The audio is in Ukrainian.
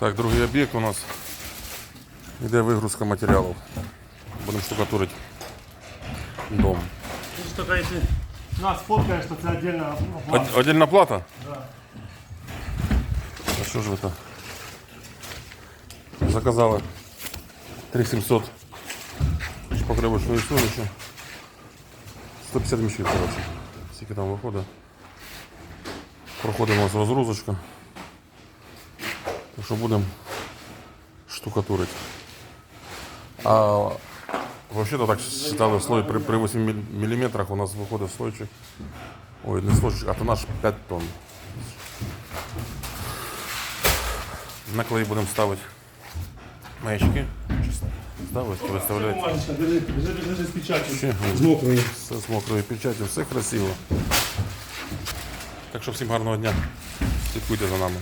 Так, другий об'єкт у нас йде вигрузка матеріалів. Будемо штукатурити дом. Только если нас фоткаешь, то это отдельно оплата. Од- Отдельна плата? Да. А що ж ви так? Заказали 3700 покривочної суміші. 150 мішків, коротше. Скільки там виходить. Проходимо з розгрузочка. Так що будемо штукатурити. А взагалі так считали слой при, при 8 мм у нас виходить слойчик. Ой, не слойчик, а тонаж 5 тонн. На клей будемо ставити маячки. Ставити, виставляти. Держи, С мокрой. все з мокрою печаттю, все красиво. Так що всім гарного дня. Слідкуйте за нами.